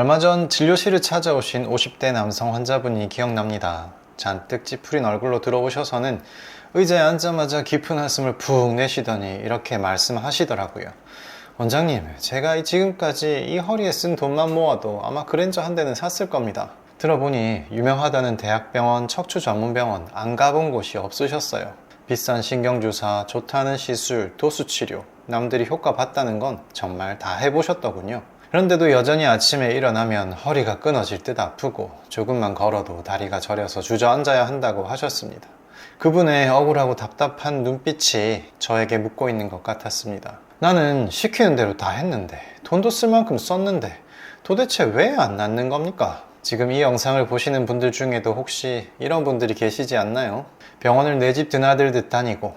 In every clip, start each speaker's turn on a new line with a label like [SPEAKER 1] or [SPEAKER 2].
[SPEAKER 1] 얼마 전 진료실을 찾아오신 50대 남성 환자분이 기억납니다. 잔뜩 찌푸린 얼굴로 들어오셔서는 의자에 앉자마자 깊은 한숨을 푹 내쉬더니 이렇게 말씀하시더라고요. 원장님, 제가 지금까지 이 허리에 쓴 돈만 모아도 아마 그랜저 한 대는 샀을 겁니다. 들어보니 유명하다는 대학병원, 척추 전문병원 안 가본 곳이 없으셨어요. 비싼 신경주사, 좋다는 시술, 도수치료, 남들이 효과 봤다는 건 정말 다 해보셨더군요. 그런데도 여전히 아침에 일어나면 허리가 끊어질 듯 아프고 조금만 걸어도 다리가 저려서 주저앉아야 한다고 하셨습니다. 그분의 억울하고 답답한 눈빛이 저에게 묻고 있는 것 같았습니다. 나는 시키는 대로 다 했는데 돈도 쓸 만큼 썼는데 도대체 왜 안 낫는 겁니까? 지금 이 영상을 보시는 분들 중에도 혹시 이런 분들이 계시지 않나요? 병원을 내 집 드나들듯 다니고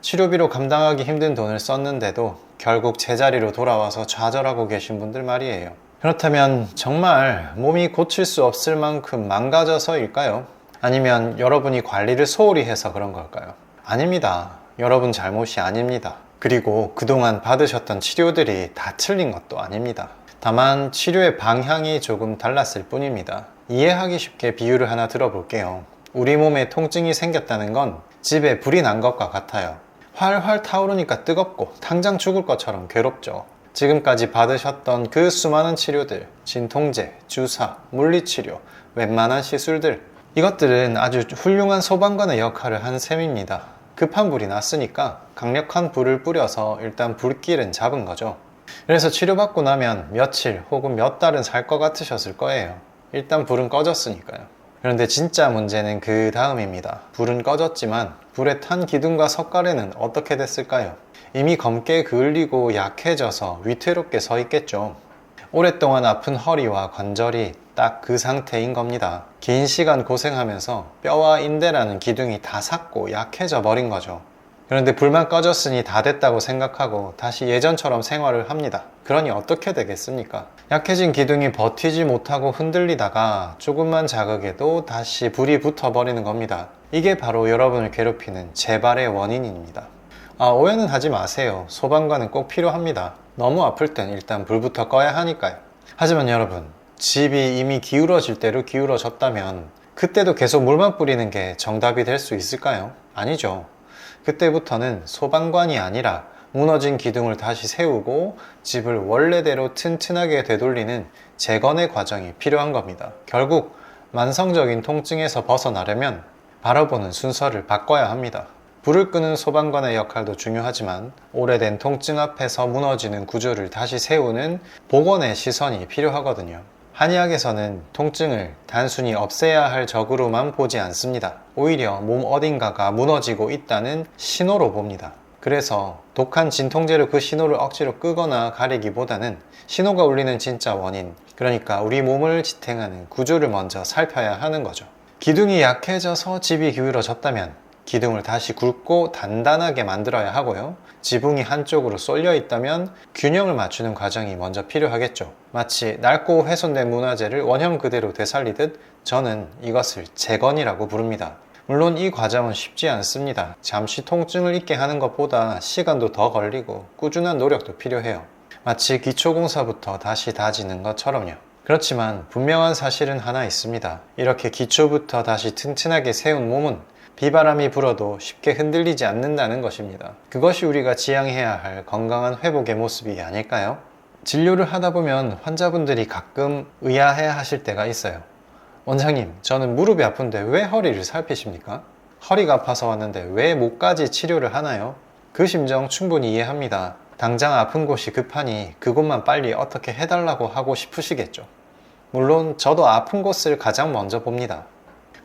[SPEAKER 1] 치료비로 감당하기 힘든 돈을 썼는데도 결국 제자리로 돌아와서 좌절하고 계신 분들 말이에요. 그렇다면 정말 몸이 고칠 수 없을 만큼 망가져서일까요? 아니면 여러분이 관리를 소홀히 해서 그런 걸까요? 아닙니다. 여러분 잘못이 아닙니다. 그리고 그동안 받으셨던 치료들이 다 틀린 것도 아닙니다. 다만 치료의 방향이 조금 달랐을 뿐입니다. 이해하기 쉽게 비유를 하나 들어볼게요. 우리 몸에 통증이 생겼다는 건 집에 불이 난 것과 같아요. 활활 타오르니까 뜨겁고 당장 죽을 것처럼 괴롭죠. 지금까지 받으셨던 그 수많은 치료들, 진통제, 주사, 물리치료, 웬만한 시술들, 이것들은 아주 훌륭한 소방관의 역할을 한 셈입니다. 급한 불이 났으니까 강력한 불을 뿌려서 일단 불길은 잡은 거죠. 그래서 치료받고 나면 며칠 혹은 몇 달은 살 것 같으셨을 거예요. 일단 불은 꺼졌으니까요. 그런데 진짜 문제는 그 다음입니다. 불은 꺼졌지만 불에 탄 기둥과 석가래는 어떻게 됐을까요? 이미 검게 그을리고 약해져서 위태롭게 서 있겠죠. 오랫동안 아픈 허리와 관절이 딱 그 상태인 겁니다. 긴 시간 고생하면서 뼈와 인대라는 기둥이 다 삭고 약해져 버린 거죠. 그런데 불만 꺼졌으니 다 됐다고 생각하고 다시 예전처럼 생활을 합니다. 그러니 어떻게 되겠습니까? 약해진 기둥이 버티지 못하고 흔들리다가 조금만 자극에도 다시 불이 붙어버리는 겁니다. 이게 바로 여러분을 괴롭히는 재발의 원인입니다. 아, 오해는 하지 마세요. 소방관은 꼭 필요합니다. 너무 아플 땐 일단 불부터 꺼야 하니까요. 하지만 여러분, 집이 이미 기울어질 대로 기울어졌다면 그때도 계속 물만 뿌리는 게 정답이 될 수 있을까요? 아니죠. 그때부터는 소방관이 아니라 무너진 기둥을 다시 세우고 집을 원래대로 튼튼하게 되돌리는 재건의 과정이 필요한 겁니다. 결국 만성적인 통증에서 벗어나려면 바라보는 순서를 바꿔야 합니다. 불을 끄는 소방관의 역할도 중요하지만 오래된 통증 앞에서 무너지는 구조를 다시 세우는 복원의 시선이 필요하거든요. 한의학에서는 통증을 단순히 없애야 할 적으로만 보지 않습니다. 오히려 몸 어딘가가 무너지고 있다는 신호로 봅니다. 그래서 독한 진통제로 그 신호를 억지로 끄거나 가리기보다는 신호가 울리는 진짜 원인, 그러니까 우리 몸을 지탱하는 구조를 먼저 살펴야 하는 거죠. 기둥이 약해져서 집이 기울어졌다면 기둥을 다시 굵고 단단하게 만들어야 하고요. 지붕이 한쪽으로 쏠려 있다면 균형을 맞추는 과정이 먼저 필요하겠죠. 마치 낡고 훼손된 문화재를 원형 그대로 되살리듯 저는 이것을 재건이라고 부릅니다. 물론 이 과정은 쉽지 않습니다. 잠시 통증을 잊게 하는 것보다 시간도 더 걸리고 꾸준한 노력도 필요해요. 마치 기초공사부터 다시 다지는 것처럼요. 그렇지만 분명한 사실은 하나 있습니다. 이렇게 기초부터 다시 튼튼하게 세운 몸은 비바람이 불어도 쉽게 흔들리지 않는다는 것입니다. 그것이 우리가 지향해야 할 건강한 회복의 모습이 아닐까요? 진료를 하다 보면 환자분들이 가끔 의아해 하실 때가 있어요. 원장님, 저는 무릎이 아픈데 왜 허리를 살피십니까? 허리가 아파서 왔는데 왜 목까지 치료를 하나요? 그 심정 충분히 이해합니다. 당장 아픈 곳이 급하니 그곳만 빨리 어떻게 해달라고 하고 싶으시겠죠. 물론 저도 아픈 곳을 가장 먼저 봅니다.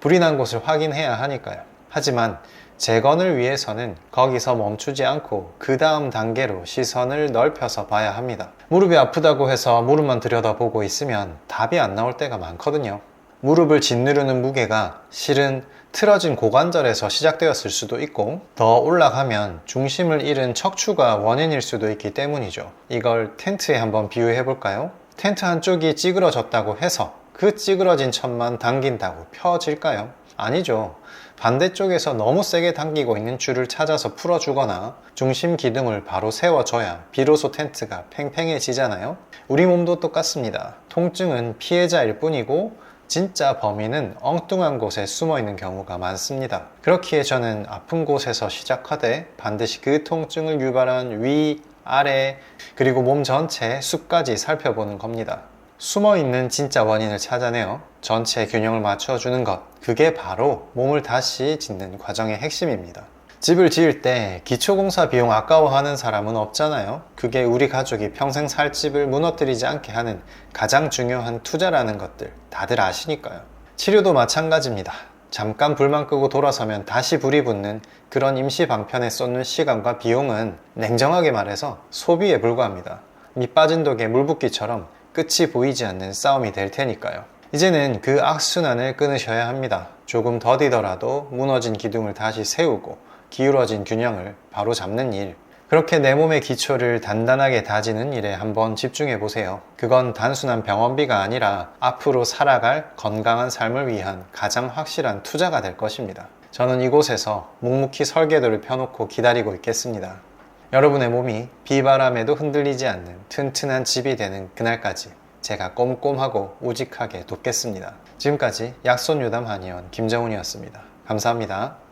[SPEAKER 1] 불이 난 곳을 확인해야 하니까요. 하지만 재건을 위해서는 거기서 멈추지 않고 그 다음 단계로 시선을 넓혀서 봐야 합니다. 무릎이 아프다고 해서 무릎만 들여다보고 있으면 답이 안 나올 때가 많거든요. 무릎을 짓누르는 무게가 실은 틀어진 고관절에서 시작되었을 수도 있고 더 올라가면 중심을 잃은 척추가 원인일 수도 있기 때문이죠. 이걸 텐트에 한번 비유해 볼까요? 텐트 한쪽이 찌그러졌다고 해서 그 찌그러진 천만 당긴다고 펴질까요? 아니죠. 반대쪽에서 너무 세게 당기고 있는 줄을 찾아서 풀어주거나 중심 기둥을 바로 세워줘야 비로소 텐트가 팽팽해지잖아요. 우리 몸도 똑같습니다. 통증은 피해자일 뿐이고 진짜 범인은 엉뚱한 곳에 숨어 있는 경우가 많습니다. 그렇기에 저는 아픈 곳에서 시작하되 반드시 그 통증을 유발한 위, 아래, 그리고 몸 전체의 숲까지 살펴보는 겁니다. 숨어 있는 진짜 원인을 찾아내어 전체 균형을 맞춰주는 것. 그게 바로 몸을 다시 짓는 과정의 핵심입니다. 집을 지을 때 기초공사 비용 아까워하는 사람은 없잖아요. 그게 우리 가족이 평생 살 집을 무너뜨리지 않게 하는 가장 중요한 투자라는 것들 다들 아시니까요. 치료도 마찬가지입니다. 잠깐 불만 끄고 돌아서면 다시 불이 붙는 그런 임시 방편에 쏟는 시간과 비용은 냉정하게 말해서 소비에 불과합니다. 밑 빠진 독에 물 붓기처럼 끝이 보이지 않는 싸움이 될 테니까요. 이제는 그 악순환을 끊으셔야 합니다. 조금 더디더라도 무너진 기둥을 다시 세우고 기울어진 균형을 바로 잡는 일. 그렇게 내 몸의 기초를 단단하게 다지는 일에 한번 집중해 보세요. 그건 단순한 병원비가 아니라 앞으로 살아갈 건강한 삶을 위한 가장 확실한 투자가 될 것입니다. 저는 이곳에서 묵묵히 설계도를 펴놓고 기다리고 있겠습니다. 여러분의 몸이 비바람에도 흔들리지 않는 튼튼한 집이 되는 그날까지 제가 꼼꼼하고 우직하게 돕겠습니다. 지금까지 약손 유담 한의원 김정훈이었습니다. 감사합니다.